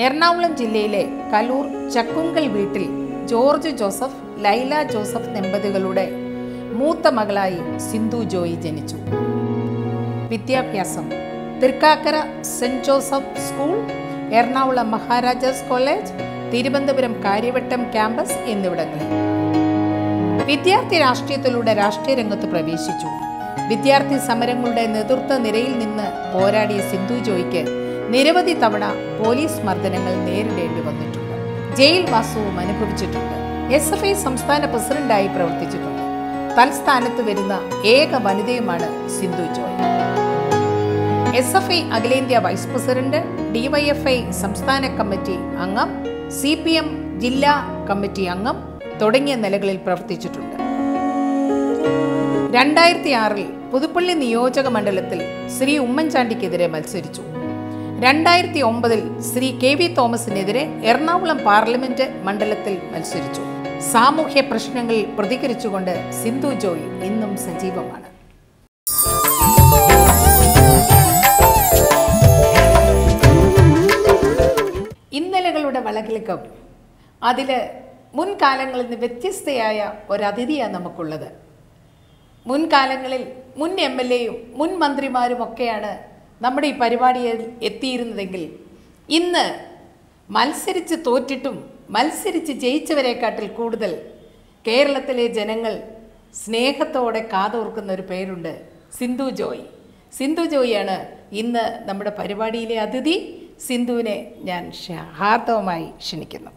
എറണാകുളം ജില്ലയിലെ കലൂർ ചക്കുങ്കൽ വീട്ടിൽ George Joseph Laila Joseph ദമ്പതികളുടെ മൂത്ത മകളായി സിന്ധു ജോയി ജനിച്ചു. വിദ്യാഭ്യാസം. Thrikkakara saint Joseph school Ernakulam Maharajas college Thiruvananthapuram Kariavattom campus എന്നിവിടങ്ങളിൽ. വിദ്യാർത്ഥി രാഷ്ട്രീയത്തിലൂടെ രാഷ്ട്രീയ രംഗത്ത് പ്രവേശിച്ചു. വിദ്യാർത്ഥി സമരങ്ങളുടെ നേതൃത്വ നിരയിൽ നിന്ന് പോരാടിയ സിന്ധു ജോയ്ക്ക് നിരവധി തവണ പോലീസ് മർദ്ദനങ്ങൾ നേരിടേണ്ടി വന്നിട്ടുണ്ട്. ജയിൽ വാസവും അനുഭവിച്ചിട്ടുണ്ട്. എസ് എഫ് ഐ സംസ്ഥാന പ്രസിഡന്റായി പ്രവർത്തിച്ചിട്ടുണ്ട്. തൽസ്ഥാനത്ത് വരുന്ന ഏക വനിതയുമാണ് Sindhu Joy. S F I അഖിലേന്ത്യാ വൈസ് പ്രസിഡന്റ് ഡിവൈഎഫ്ഐ സംസ്ഥാന കമ്മിറ്റി അംഗം സി പി എം ജില്ലാ കമ്മിറ്റി അംഗം തുടങ്ങിയ നിലകളിൽ പ്രവർത്തിച്ചിട്ടുണ്ട്. രണ്ടായിരത്തി ആറിൽ പുതുപ്പള്ളി നിയോജക മണ്ഡലത്തിൽ ശ്രീ ഉമ്മൻചാണ്ടിക്കെതിരെ മത്സരിച്ചു. രണ്ടായിരത്തി ഒമ്പതിൽ ശ്രീ കെ വി തോമസിനെതിരെ എറണാകുളം പാർലമെന്റ് മണ്ഡലത്തിൽ മത്സരിച്ചു. സാമൂഹ്യ പ്രശ്നങ്ങളിൽ പ്രതികരിച്ചുകൊണ്ട് സിന്ധു ജോയി ഇന്നും സജീവമാണ്. ഇന്നലകളുടെ വളകിളക്കം അതിൽ മുൻകാലങ്ങളിൽ നിന്ന് വ്യത്യസ്തയായ ഒരതിഥിയാണ് നമുക്കുള്ളത്. മുൻകാലങ്ങളിൽ മുൻ എം എൽ എയും മുൻ മന്ത്രിമാരും ഒക്കെയാണ് നമ്മുടെ ഈ പരിപാടിയിൽ എത്തിയിരുന്നതെങ്കിൽ ഇന്ന് മത്സരിച്ച് തോറ്റിട്ടും മത്സരിച്ച് ജയിച്ചവരെക്കാട്ടിൽ കൂടുതൽ കേരളത്തിലെ ജനങ്ങൾ സ്നേഹത്തോടെ കാതോർക്കുന്ന ഒരു പേരുണ്ട് സിന്ധു ജോയ്. സിന്ധു ജോയിയാണ് ഇന്ന് നമ്മുടെ പരിപാടിയിലെ അതിഥി. സിന്ധുവിനെ ഞാൻ ഹാർദവമായി ക്ഷണിക്കുന്നു.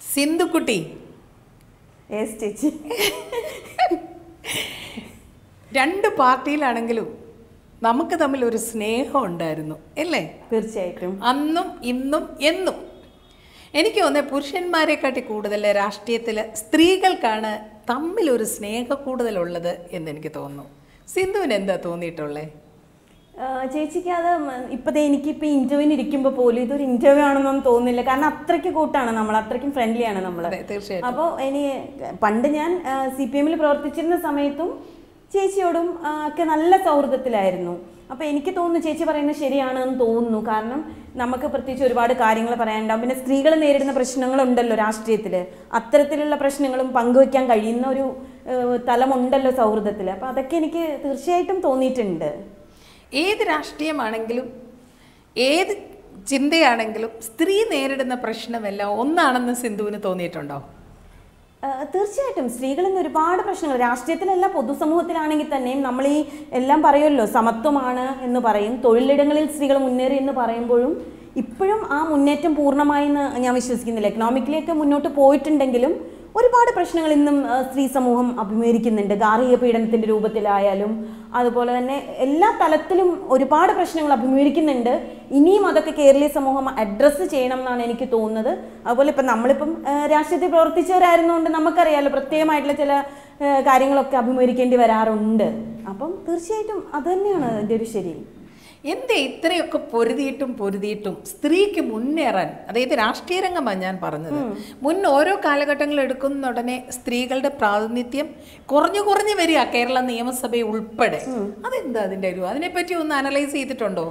സിന്ധുക്കുട്ടി രണ്ട് പാർട്ടിയിലാണെങ്കിലും നമുക്ക് തമ്മിൽ ഒരു സ്നേഹം ഉണ്ടായിരുന്നു അല്ലേ? തീർച്ചയായിട്ടും. അന്നും ഇന്നും എന്നും. എനിക്ക് തോന്നുന്നത് പുരുഷന്മാരെക്കാട്ടി കൂടുതൽ രാഷ്ട്രീയത്തിൽ സ്ത്രീകൾക്കാണ് തമ്മിലൊരു സ്നേഹ കൂടുതലുള്ളത് എന്ന് എനിക്ക് തോന്നുന്നു. സിന്ധുവിന് എന്താ തോന്നിയിട്ടുള്ളത് ചേച്ചിക്ക് അത് ഇപ്പം എനിക്കിപ്പോൾ ഇന്റർവ്യൂവിന് ഇരിക്കുമ്പോൾ പോലും ഇതൊരു ഇന്റർവ്യൂ ആണെന്നൊന്നും തോന്നുന്നില്ല. കാരണം അത്രയ്ക്ക് കൂട്ടാണ് നമ്മൾ അത്രയ്ക്കും ഫ്രണ്ട്ലിയാണ് നമ്മൾ അപ്പോൾ ഇനി പണ്ട് ഞാൻ സി പി എമ്മിൽ പ്രവർത്തിച്ചിരുന്ന സമയത്തും ചേച്ചിയോടും ഒക്കെ നല്ല സൗഹൃദത്തിലായിരുന്നു. അപ്പോൾ എനിക്ക് തോന്നുന്നു ചേച്ചി പറയുന്നത് ശരിയാണെന്ന് തോന്നുന്നു. കാരണം നമുക്ക് പ്രത്യേകിച്ച് ഒരുപാട് കാര്യങ്ങൾ പറയാനുണ്ടാവും. പിന്നെ സ്ത്രീകൾ നേരിടുന്ന പ്രശ്നങ്ങളുണ്ടല്ലോ രാഷ്ട്രീയത്തിൽ അത്തരത്തിലുള്ള പ്രശ്നങ്ങളും പങ്കുവയ്ക്കാൻ കഴിയുന്ന ഒരു തലമുണ്ടല്ലോ സൗഹൃദത്തിൽ അപ്പോൾ അതൊക്കെ എനിക്ക് തീർച്ചയായിട്ടും തോന്നിയിട്ടുണ്ട്. ഏത് രാഷ്ട്രീയമാണെങ്കിലും ഏത് ചിന്തയാണെങ്കിലും സ്ത്രീ നേരിടുന്ന പ്രശ്നമെല്ലാം ഒന്നാണെന്ന് സിന്ധുവിന് തോന്നിയിട്ടുണ്ടോ? തീർച്ചയായിട്ടും സ്ത്രീകൾ ഇന്ന് ഒരുപാട് പ്രശ്നങ്ങൾ. രാഷ്ട്രീയത്തിലല്ല പൊതുസമൂഹത്തിലാണെങ്കിൽ തന്നെയും നമ്മൾ ഈ എല്ലാം പറയുമല്ലോ സമത്വമാണ് എന്ന് പറയും. തൊഴിലിടങ്ങളിൽ സ്ത്രീകൾ മുന്നേറി എന്ന് പറയുമ്പോഴും ഇപ്പോഴും ആ മുന്നേറ്റം പൂർണമായി എന്ന് ഞാൻ വിശ്വസിക്കുന്നില്ല. എക്കണോമിക്കലിയൊക്കെ മുന്നോട്ട് പോയിട്ടുണ്ടെങ്കിലും ഒരുപാട് പ്രശ്നങ്ങൾ ഇന്നും സ്ത്രീ സമൂഹം അഭിമുഖീകരിക്കുന്നുണ്ട്. ഗാർഹിക പീഡനത്തിന്റെ രൂപത്തിലായാലും അതുപോലെ തന്നെ എല്ലാ തലത്തിലും ഒരുപാട് പ്രശ്നങ്ങൾ അഭിമുഖീകരിക്കുന്നുണ്ട്. ഇനിയും അതൊക്കെ കേരളീയ സമൂഹം അഡ്രസ്സ് ചെയ്യണം എന്നാണ് എനിക്ക് തോന്നുന്നത്. അതുപോലെ ഇപ്പം നമ്മളിപ്പം രാഷ്ട്രീയത്തിൽ പ്രവർത്തിച്ചവരായിരുന്നുകൊണ്ട് നമുക്കറിയാലോ പ്രത്യേകമായിട്ടുള്ള ചില കാര്യങ്ങളൊക്കെ അഭിമുഖീകരിക്കേണ്ടി വരാറുണ്ട്. അപ്പം തീർച്ചയായിട്ടും അത് തന്നെയാണ് എന്റെ ഒരു ശരി. എന്തേ ഇത്രയൊക്കെ പൊരുതിയിട്ടും പൊരുതിയിട്ടും സ്ത്രീക്ക് മുന്നേറാൻ അതായത് രാഷ്ട്രീയ രംഗമാണ് ഞാൻ പറഞ്ഞത്. മുൻ ഓരോ കാലഘട്ടങ്ങൾ എടുക്കുന്ന ഉടനെ സ്ത്രീകളുടെ പ്രാതിനിധ്യം കുറഞ്ഞു കുറഞ്ഞു വരിക കേരള നിയമസഭ ഉൾപ്പെടെ. അതെന്താ അതിന്റെ ഒരു അതിനെപ്പറ്റി ഒന്ന് അനലൈസ് ചെയ്തിട്ടുണ്ടോ?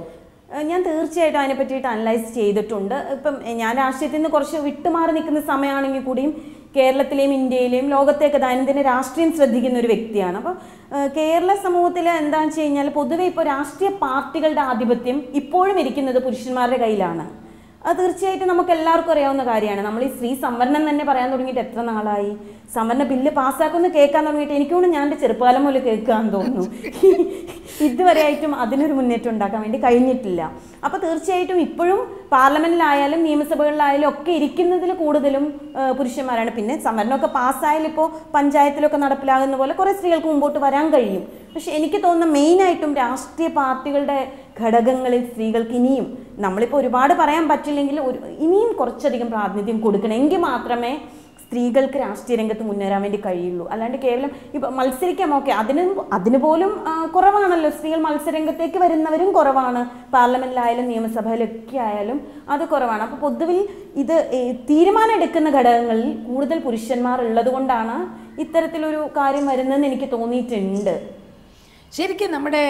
ഞാൻ തീർച്ചയായിട്ടും അതിനെ പറ്റിയിട്ട് അനലൈസ് ചെയ്തിട്ടുണ്ട്. ഇപ്പം ഞാൻ രാഷ്ട്രീയത്തിൽ നിന്ന് കുറച്ച് വിട്ടുമാറി നിൽക്കുന്ന സമയമാണെങ്കിൽ കൂടിയും കേരളത്തിലെയും ഇന്ത്യയിലെയും ലോകത്തെയൊക്കെ ദൈനംദിന രാഷ്ട്രീയം ശ്രദ്ധിക്കുന്ന ഒരു വ്യക്തിയാണ്. അപ്പോൾ കേരള സമൂഹത്തിൽ എന്താണെന്ന് വെച്ച് കഴിഞ്ഞാൽ പൊതുവെ ഇപ്പോൾ രാഷ്ട്രീയ പാർട്ടികളുടെ ആധിപത്യം ഇപ്പോഴും ഇരിക്കുന്നത് പുരുഷന്മാരുടെ കയ്യിലാണ്. അത് തീർച്ചയായിട്ടും നമുക്ക് എല്ലാവർക്കും അറിയാവുന്ന കാര്യമാണ്. നമ്മൾ ഈ സ്ത്രീ സംവരണം തന്നെ പറയാൻ തുടങ്ങിയിട്ട് എത്ര നാളായി? സംവരണ ബില്ല് പാസ്സാക്കുമെന്ന് കേൾക്കാൻ തുടങ്ങിയിട്ട് എനിക്ക് ഞാൻ എന്റെ ചെറുപ്പകാലം മുതൽ കേൾക്കാൻ തോന്നുന്നു. ഇതുവരെ ആയിട്ടും അതിനൊരു മുന്നേറ്റം ഉണ്ടാക്കാൻ വേണ്ടി കഴിഞ്ഞിട്ടില്ല. അപ്പോൾ തീർച്ചയായിട്ടും ഇപ്പോഴും പാർലമെന്റിലായാലും നിയമസഭകളിലായാലും ഒക്കെ ഇരിക്കുന്നതിൽ കൂടുതലും പുരുഷന്മാരാണ്. പിന്നെ സംവരണമൊക്കെ പാസ്സായാലും ഇപ്പോൾ പഞ്ചായത്തിലൊക്കെ നടപ്പിലാകുന്ന പോലെ കുറേ സ്ത്രീകൾക്ക് മുമ്പോട്ട് വരാൻ കഴിയും. പക്ഷെ എനിക്ക് തോന്നുന്ന മെയിനായിട്ടും രാഷ്ട്രീയ പാർട്ടികളുടെ ഘടകങ്ങളിൽ സ്ത്രീകൾക്ക് ഇനിയും നമ്മളിപ്പോൾ ഒരുപാട് പറയാൻ പറ്റില്ലെങ്കിൽ ഒരു ഇനിയും കുറച്ചധികം പ്രാതിനിധ്യം കൊടുക്കണമെങ്കിൽ മാത്രമേ സ്ത്രീകൾക്ക് രാഷ്ട്രീയ രംഗത്ത് മുന്നേറാൻ വേണ്ടി കഴിയുള്ളൂ. അല്ലാണ്ട് കേവലം ഇപ്പം മത്സരിക്കാം ഓക്കെ. അതിന് അതിന് പോലും കുറവാണല്ലോ. സ്ത്രീകൾ മത്സരരംഗത്തേക്ക് വരുന്നവരും കുറവാണ്. പാർലമെന്റിലായാലും നിയമസഭയിലൊക്കെ ആയാലും അത് കുറവാണ്. അപ്പോൾ പൊതുവിൽ ഇത് തീരുമാനം എടുക്കുന്ന ഘടകങ്ങളിൽ കൂടുതൽ പുരുഷന്മാർ ഉള്ളത് കൊണ്ടാണ് ഇത്തരത്തിലൊരു കാര്യം വരുന്നതെന്ന് എനിക്ക് തോന്നിയിട്ടുണ്ട്. ശരിക്കും നമ്മുടെ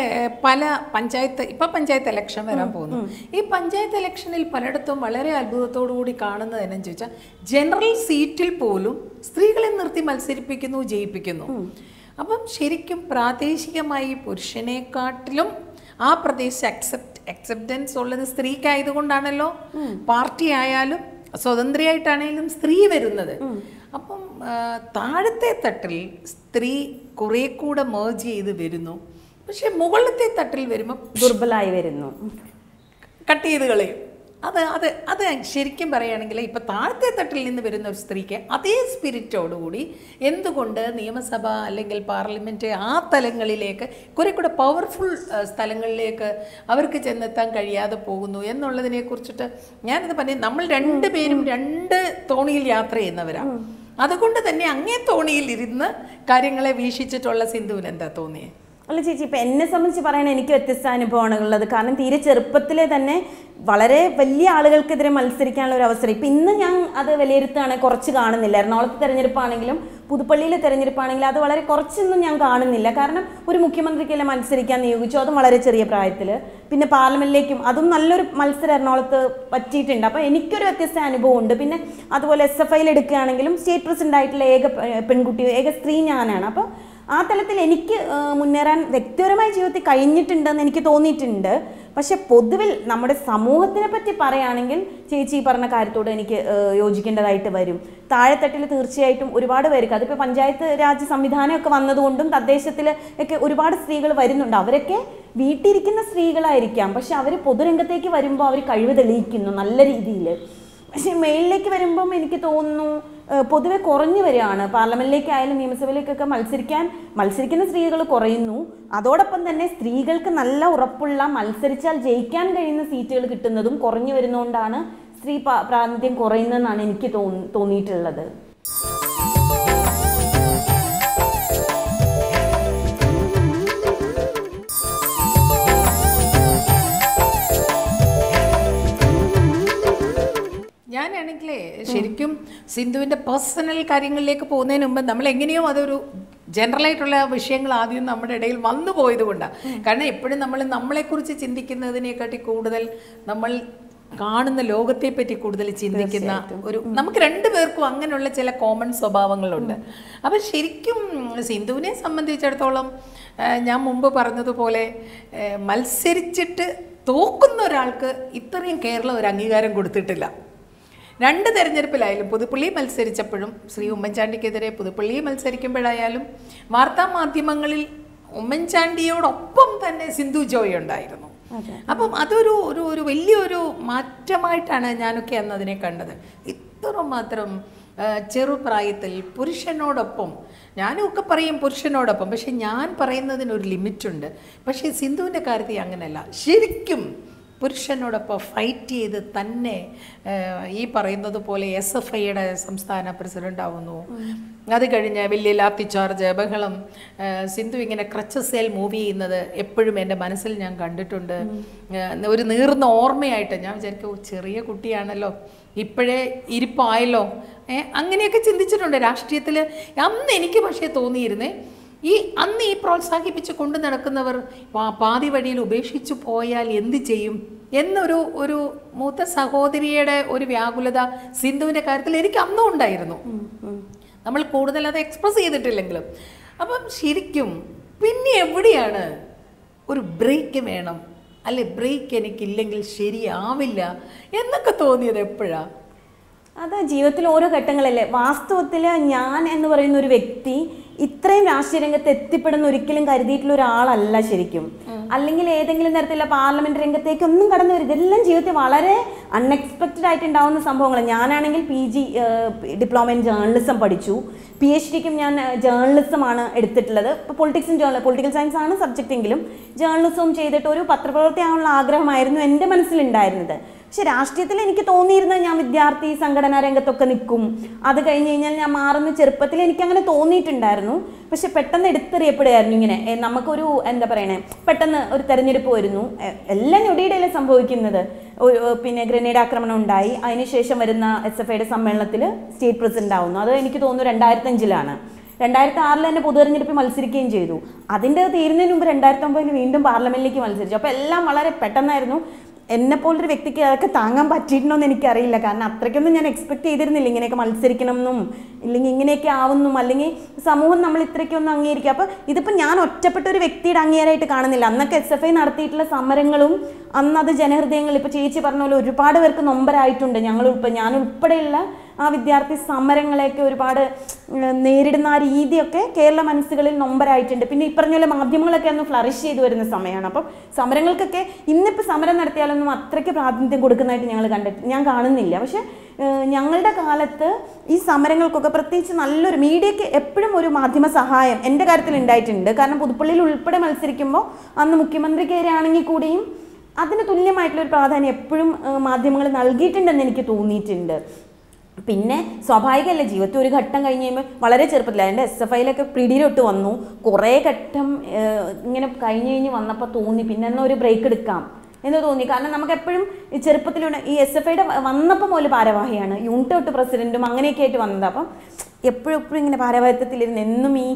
പല പഞ്ചായത്ത് ഇപ്പൊ പഞ്ചായത്ത് ഇലക്ഷൻ വരാൻ പോകുന്നു. ഈ പഞ്ചായത്ത് ഇലക്ഷനിൽ പലയിടത്തും വളരെ അത്ഭുതത്തോടു കൂടി കാണുന്നത് എന്നു ചോദിച്ചാൽ ജനറൽ സീറ്റിൽ പോലും സ്ത്രീകളെ നിർത്തി മത്സരിപ്പിക്കുന്നു ജയിപ്പിക്കുന്നു. അപ്പം ശരിക്കും പ്രാദേശികമായി പുരുഷനെക്കാട്ടിലും ആ പ്രദേശം അക്സെപ്റ്റ് അക്സെപ്റ്റൻസ് ഉള്ളത് സ്ത്രീക്കായതുകൊണ്ടാണല്ലോ. പാർട്ടി ആയാലും സ്വതന്ത്രയായിട്ടാണെങ്കിലും സ്ത്രീ വരുന്നത്. അപ്പം താഴത്തെ തട്ടിൽ സ്ത്രീ കുറെ കൂടെ മേർജ് ചെയ്ത് വരുന്നു. പക്ഷെ മുകളിലത്തെ തട്ടിൽ വരുമ്പോൾ ദുർബലായി വരുന്നു. കട്ട് ചെയ്ത് കളയും. അത് അത് അത് ശരിക്കും പറയുകയാണെങ്കിൽ ഇപ്പം താഴത്തെ തട്ടിൽ നിന്ന് വരുന്ന ഒരു സ്ത്രീക്ക് അതേ സ്പിരിറ്റോടുകൂടി എന്തുകൊണ്ട് നിയമസഭ അല്ലെങ്കിൽ പാർലമെന്റ് ആ തലങ്ങളിലേക്ക് കുറെ കൂടെ പവർഫുൾ സ്ഥലങ്ങളിലേക്ക് അവർക്ക് ചെന്നെത്താൻ കഴിയാതെ പോകുന്നു എന്നുള്ളതിനെ കുറിച്ചിട്ട് ഞാനത് പറഞ്ഞു നമ്മൾ രണ്ട് പേരും രണ്ട് തോണിയിൽ യാത്ര ചെയ്യുന്നവരാണ് അതുകൊണ്ട് തന്നെ അങ്ങേ തോണിയിൽ ഇരുന്ന് കാര്യങ്ങളെ വീക്ഷിച്ചിട്ടുള്ള സിന്ധുവിന് എന്താ തോന്നിയത് അല്ല ചേച്ചി ഇപ്പം എന്നെ സംബന്ധിച്ച് പറയണ എനിക്ക് വ്യത്യസ്ത അനുഭവമാണ് ഉള്ളത് കാരണം തീരെ ചെറുപ്പത്തിലെ തന്നെ വളരെ വലിയ ആളുകൾക്കെതിരെ മത്സരിക്കാനുള്ള ഒരു അവസരം. ഇപ്പം ഇന്ന് ഞാൻ അത് വിലയിരുത്തുകയാണെങ്കിൽ കുറച്ച് കാണുന്നില്ല എറണാകുളത്തെ തിരഞ്ഞെടുപ്പാണെങ്കിലും പുതുപ്പള്ളിയിലെ തിരഞ്ഞെടുപ്പാണെങ്കിലും അത് വളരെ കുറച്ചൊന്നും ഞാൻ കാണുന്നില്ല. കാരണം ഒരു മുഖ്യമന്ത്രിക്കല്ലേ മത്സരിക്കാൻ നിയോഗിച്ചു? അതും വളരെ ചെറിയ പ്രായത്തിൽ പിന്നെ പാർലമെന്റിലേക്കും അതും നല്ലൊരു മത്സരം എറണാകുളത്ത് പറ്റിയിട്ടുണ്ട്. അപ്പോൾ എനിക്കൊരു വ്യത്യസ്ത അനുഭവമുണ്ട്. പിന്നെ അതുപോലെ എസ് എഫ് ഐയിൽ എടുക്കുകയാണെങ്കിലും സ്റ്റേറ്റ് പ്രസിഡന്റ് ആയിട്ടുള്ള ഏക പെൺകുട്ടി ഏക സ്ത്രീ ഞാനാണ്. അപ്പോൾ ആ തലത്തിൽ എനിക്ക് മുന്നേറാൻ വ്യക്തിപരമായ ജീവിതത്തിൽ കഴിഞ്ഞിട്ടുണ്ടെന്ന് എനിക്ക് തോന്നിയിട്ടുണ്ട്. പക്ഷെ പൊതുവിൽ നമ്മുടെ സമൂഹത്തിനെ പറ്റി പറയുകയാണെങ്കിൽ ചേച്ചി ഈ പറഞ്ഞ കാര്യത്തോട് എനിക്ക് യോജിക്കേണ്ടതായിട്ട് വരും. താഴെത്തട്ടിൽ തീർച്ചയായിട്ടും ഒരുപാട് പേർക്ക് അതിപ്പോൾ പഞ്ചായത്ത് രാജ് സംവിധാനമൊക്കെ വന്നതുകൊണ്ടും തദ്ദേശത്തിൽ ഒക്കെ ഒരുപാട് സ്ത്രീകൾ വരുന്നുണ്ട്. അവരൊക്കെ വീട്ടിലിരിക്കുന്ന സ്ത്രീകളായിരിക്കാം. പക്ഷെ അവർ പൊതുരംഗത്തേക്ക് വരുമ്പോൾ അവർ കഴിവ് തെളിയിക്കുന്നു നല്ല രീതിയിൽ പക്ഷേ മേളിലേക്ക് വരുമ്പം എനിക്ക് തോന്നുന്നു പൊതുവെ കുറഞ്ഞു വരികയാണ്. പാർലമെന്റിലേക്കായാലും നിയമസഭയിലേക്കൊക്കെ മത്സരിക്കാൻ മത്സരിക്കുന്ന സ്ത്രീകൾ കുറയുന്നു. അതോടൊപ്പം തന്നെ സ്ത്രീകൾക്ക് നല്ല ഉറപ്പുള്ള മത്സരിച്ചാൽ ജയിക്കാൻ കഴിയുന്ന സീറ്റുകൾ കിട്ടുന്നതും കുറഞ്ഞു വരുന്നതുകൊണ്ടാണ് സ്ത്രീ പ്രാതിനിധ്യം കുറയുന്നതെന്നാണ് എനിക്ക് തോന്നി തോന്നിയിട്ടുള്ളത്. ഞാനാണെങ്കിലേ ശരിക്കും സിന്ധുവിന്റെ പേഴ്സണൽ കാര്യങ്ങളിലേക്ക് പോകുന്നതിന് മുമ്പ് നമ്മൾ എങ്ങനെയോ അതൊരു ജനറൽ ആയിട്ടുള്ള വിഷയങ്ങൾ ആദ്യം നമ്മുടെ ഇടയിൽ വന്നു പോയത് കൊണ്ടാണ് കാരണം എപ്പോഴും നമ്മൾ നമ്മളെക്കുറിച്ച് ചിന്തിക്കുന്നതിനെക്കാട്ടി കൂടുതൽ നമ്മൾ കാണുന്ന ലോകത്തെ പറ്റി കൂടുതൽ ചിന്തിക്കുന്ന ഒരു നമുക്ക് രണ്ടു പേർക്കും അങ്ങനെയുള്ള ചില കോമൺ സ്വഭാവങ്ങളുണ്ട്. അപ്പം ശരിക്കും സിന്ധുവിനെ സംബന്ധിച്ചിടത്തോളം ഞാൻ മുമ്പ് പറഞ്ഞതുപോലെ മത്സരിച്ചിട്ട് തോക്കുന്ന ഒരാൾക്ക് ഇത്രയും കേരളം ഒരു അംഗീകാരം കൊടുത്തിട്ടില്ല. രണ്ട് തെരഞ്ഞെടുപ്പിലായാലും പുതുപ്പള്ളി മത്സരിച്ചപ്പോഴും ശ്രീ ഉമ്മൻചാണ്ടിക്കെതിരെ പുതുപ്പള്ളി മത്സരിക്കുമ്പോഴായാലും വാർത്താ മാധ്യമങ്ങളിൽ ഉമ്മൻചാണ്ടിയോടൊപ്പം തന്നെ സിന്ധു ജോയ് ഉണ്ടായിരുന്നു. അപ്പം അതൊരു ഒരു ഒരു വലിയൊരു മാറ്റമായിട്ടാണ് ഞാനൊക്കെ അന്ന് അതിനെ കണ്ടത്. ഇത്രമാത്രം ചെറുപ്രായത്തിൽ പുരുഷനോടൊപ്പം ഞാനും ഒക്കെ പറയും പുരുഷനോടൊപ്പം പക്ഷെ ഞാൻ പറയുന്നതിനൊരു ലിമിറ്റുണ്ട്. പക്ഷേ സിന്ധുവിന്റെ കാര്യത്തിൽ അങ്ങനെയല്ല. ശരിക്കും പുരുഷനോടൊപ്പം ഫൈറ്റ് ചെയ്ത് തന്നെ ഈ പറയുന്നത് പോലെ എസ് എഫ് ഐയുടെ സംസ്ഥാന പ്രസിഡന്റ് ആവുന്നു അത് കഴിഞ്ഞ് വലിയ ലാത്തി ചാർജ് ബഹളം സിന്ധു ഇങ്ങനെ ക്രച്ചസേൽ മൂവ് ചെയ്യുന്നത് എപ്പോഴും എന്റെ മനസ്സിൽ ഞാൻ കണ്ടിട്ടുണ്ട്. ഒരു നീർന്ന ഓർമ്മയായിട്ട് ഞാൻ വിചാരിക്കും ചെറിയ കുട്ടിയാണല്ലോ ഇപ്പോഴേ ഇരിപ്പായല്ലോ. അങ്ങനെയൊക്കെ ചിന്തിച്ചിട്ടുണ്ട് രാഷ്ട്രീയത്തിൽ അന്ന് എനിക്ക് പക്ഷേ തോന്നിയിരുന്നേ ഈ അന്ന് ഈ പ്രോത്സാഹിപ്പിച്ച് കൊണ്ടു നടക്കുന്നവർ പാതി വഴിയിൽ ഉപേക്ഷിച്ചു പോയാൽ എന്ത് ചെയ്യും? എന്നൊരു ഒരു മൂത്ത സഹോദരിയുടെ ഒരു വ്യാകുലത സിന്ധുവിന്റെ കാര്യത്തിൽ എനിക്ക് അന്നും ഉണ്ടായിരുന്നു. നമ്മൾ കൂടുതൽ അത് എക്സ്പ്രസ് ചെയ്തിട്ടില്ലെങ്കിലും. അപ്പം ശരിക്കും പിന്നെ എവിടെയാണ് ഒരു ബ്രേക്ക് വേണം? അല്ലെ ബ്രേക്ക് എനിക്കില്ലെങ്കിൽ ശരിയാവില്ല എന്നൊക്കെ തോന്നിയത് എപ്പോഴാണ് അത് ജീവിതത്തിലെ ഓരോ ഘട്ടങ്ങളല്ലേ? വാസ്തവത്തിൽ ഞാൻ എന്ന് പറയുന്ന ഒരു വ്യക്തി ഇത്രയും രാഷ്ട്രീയ രംഗത്ത് എത്തിപ്പെടുന്ന ഒരിക്കലും കരുതിയിട്ടുള്ള ഒരാളല്ല ശരിക്കും. അല്ലെങ്കിൽ ഏതെങ്കിലും തരത്തിലുള്ള പാർലമെന്റ് രംഗത്തേക്ക് ഒന്നും കടന്നു വരും ഇതെല്ലാം ജീവിതത്തിൽ വളരെ അൺഎക്സ്പെക്റ്റഡ് ആയിട്ട് ഉണ്ടാവുന്ന സംഭവങ്ങൾ ഞാനാണെങ്കിൽ P G diploma in journalism പഠിച്ചു. പി എച്ച് ഡിക്കും ഞാൻ ജേർണലിസമാണ് എടുത്തിട്ടുള്ളത്. ഇപ്പോൾ പൊളിറ്റിക്സും ജേർണൽ പൊളിറ്റിക്കൽ സയൻസ് ആണ് സബ്ജക്റ്റ് എങ്കിലും ജേർണലിസവും ചെയ്തിട്ട് ഒരു പത്രപ്രവർത്തിയാനുള്ള ആഗ്രഹമായിരുന്നു എന്റെ മനസ്സിലുണ്ടായിരുന്നത്. പക്ഷെ രാഷ്ട്രീയത്തിൽ എനിക്ക് തോന്നിയിരുന്നത് ഞാൻ വിദ്യാർത്ഥി സംഘടനാ രംഗത്തൊക്കെ നിൽക്കും. അത് കഴിഞ്ഞ് കഴിഞ്ഞാൽ ഞാൻ മാറുന്ന ചെറുപ്പത്തിൽ എനിക്ക് അങ്ങനെ തോന്നിയിട്ടുണ്ടായിരുന്നു. പക്ഷെ പെട്ടെന്ന് എടുത്തെറിയപ്പെടുകയായിരുന്നു ഇങ്ങനെ. നമുക്കൊരു എന്താ പറയണേ പെട്ടെന്ന് ഒരു തെരഞ്ഞെടുപ്പ് വരുന്നു. എല്ലാ ഞൊടിയിടയിലെ സംഭവിക്കുന്നത്. പിന്നെ ഗ്രനേഡ് ആക്രമണം ഉണ്ടായി. അതിനുശേഷം വരുന്ന എസ് എഫ് ഐയുടെ സമ്മേളനത്തിൽ സ്റ്റേറ്റ് പ്രസിഡന്റ് ആവുന്നു. അത് എനിക്ക് തോന്നുന്നു രണ്ടായിരത്തഞ്ചിലാണ്. രണ്ടായിരത്തി ആറിൽ തന്നെ പൊതു തെരഞ്ഞെടുപ്പിൽ മത്സരിക്കുകയും ചെയ്തു. അതിന്റെ തീരുന്നതിന് മുമ്പ് രണ്ടായിരത്തി ഒമ്പതിൽ വീണ്ടും പാർലമെന്റിലേക്ക് മത്സരിച്ചു. അപ്പോൾ എല്ലാം വളരെ പെട്ടെന്നായിരുന്നു. എന്നെ പോലൊരു വ്യക്തിക്ക് അതൊക്കെ താങ്ങാൻ പറ്റിയിട്ടുണ്ടോ എന്ന് എനിക്കറിയില്ല. കാരണം അത്രയ്ക്കൊന്നും ഞാൻ എക്സ്പെക്ട് ചെയ്തിരുന്നില്ല ഇങ്ങനെയൊക്കെ മത്സരിക്കണം എന്നും ഇല്ലെങ്കിൽ ഇങ്ങനെയൊക്കെ ആവുന്നും അല്ലെങ്കിൽ സമൂഹം നമ്മൾ ഇത്രയ്ക്കൊന്നും അംഗീകരിക്കുക അപ്പോൾ ഇതിപ്പോൾ ഞാൻ ഒറ്റപ്പെട്ട ഒരു വ്യക്തിയുടെ അംഗീകാരമായിട്ട് കാണുന്നില്ല. അന്നൊക്കെ എസ് എഫ് ഐ നടത്തിയിട്ടുള്ള സമരങ്ങളും അന്ന് അത് ജനഹൃദയങ്ങൾ ഇപ്പോൾ ചേച്ചി പറഞ്ഞ പോലെ ഒരുപാട് പേർക്ക് നൊമ്പരായിട്ടുണ്ട്. ഞങ്ങൾ ഉൾപ്പെടെ ഞാൻ ഉൾപ്പെടെയുള്ള ആ വിദ്യാർത്ഥി സമരങ്ങളെയൊക്കെ ഒരുപാട് നേരിടുന്ന ആ രീതിയൊക്കെ കേരള മനസ്സുകളിൽ നൊമ്പരായിട്ടുണ്ട്. പിന്നെ ഈ പറഞ്ഞ പോലെ മാധ്യമങ്ങളൊക്കെ ഒന്ന് ഫ്ലറിഷ് ചെയ്തു വരുന്ന സമയമാണ് അപ്പം സമരങ്ങൾക്കൊക്കെ ഇന്നിപ്പോൾ സമരം നടത്തിയാലൊന്നും അത്രയ്ക്ക് പ്രാതിനിധ്യം കൊടുക്കുന്നതായിട്ട് ഞങ്ങൾ കണ്ടിട്ട് ഞാൻ കാണുന്നില്ല. പക്ഷെ ഞങ്ങളുടെ കാലത്ത് ഈ സമരങ്ങൾക്കൊക്കെ പ്രത്യേകിച്ച് നല്ലൊരു മീഡിയയ്ക്ക് എപ്പോഴും ഒരു മാധ്യമ സഹായം എന്റെ കാര്യത്തിൽ ഉണ്ടായിട്ടുണ്ട്. കാരണം പുതുപ്പള്ളിയിൽ ഉൾപ്പെടെ മത്സരിക്കുമ്പോൾ അന്ന് മുഖ്യമന്ത്രി മുഖ്യമന്ത്രിക്കെതിരാണെങ്കിൽ കൂടിയും അതിന് തുല്യമായിട്ടുള്ള ഒരു പ്രാധാന്യം എപ്പോഴും മാധ്യമങ്ങൾ നൽകിയിട്ടുണ്ടെന്ന് എനിക്ക് തോന്നിയിട്ടുണ്ട്. പിന്നെ സ്വാഭാവികമല്ലേ ജീവിതത്തിൽ ഒരു ഘട്ടം കഴിഞ്ഞ് കഴിയുമ്പോൾ വളരെ ചെറുപ്പത്തിൽ എന്റെ എസ് എഫ് ഐയിലൊക്കെ പിടിയിലോട്ട് വന്നു. കുറേ ഘട്ടം ഇങ്ങനെ കഴിഞ്ഞ് കഴിഞ്ഞ് വന്നപ്പോൾ തോന്നി പിന്നെ എന്നാൽ ഒരു ബ്രേക്ക് എടുക്കാം എന്ന് തോന്നി. കാരണം നമുക്ക് എപ്പോഴും ചെറുപ്പത്തിലൂടെ ഈ എസ് എഫ് ഐയുടെ വന്നപ്പോൾ മുതൽ ഭാരവാഹിയാണ്. യൂണിറ്റ് തൊട്ട് പ്രസിഡന്റും അങ്ങനെയൊക്കെ ആയിട്ട് വന്നത്. അപ്പം എപ്പോഴും എപ്പോഴും ഇങ്ങനെ ഭാരവാഹിത്വത്തിലിരുന്ന് എന്നും ഈ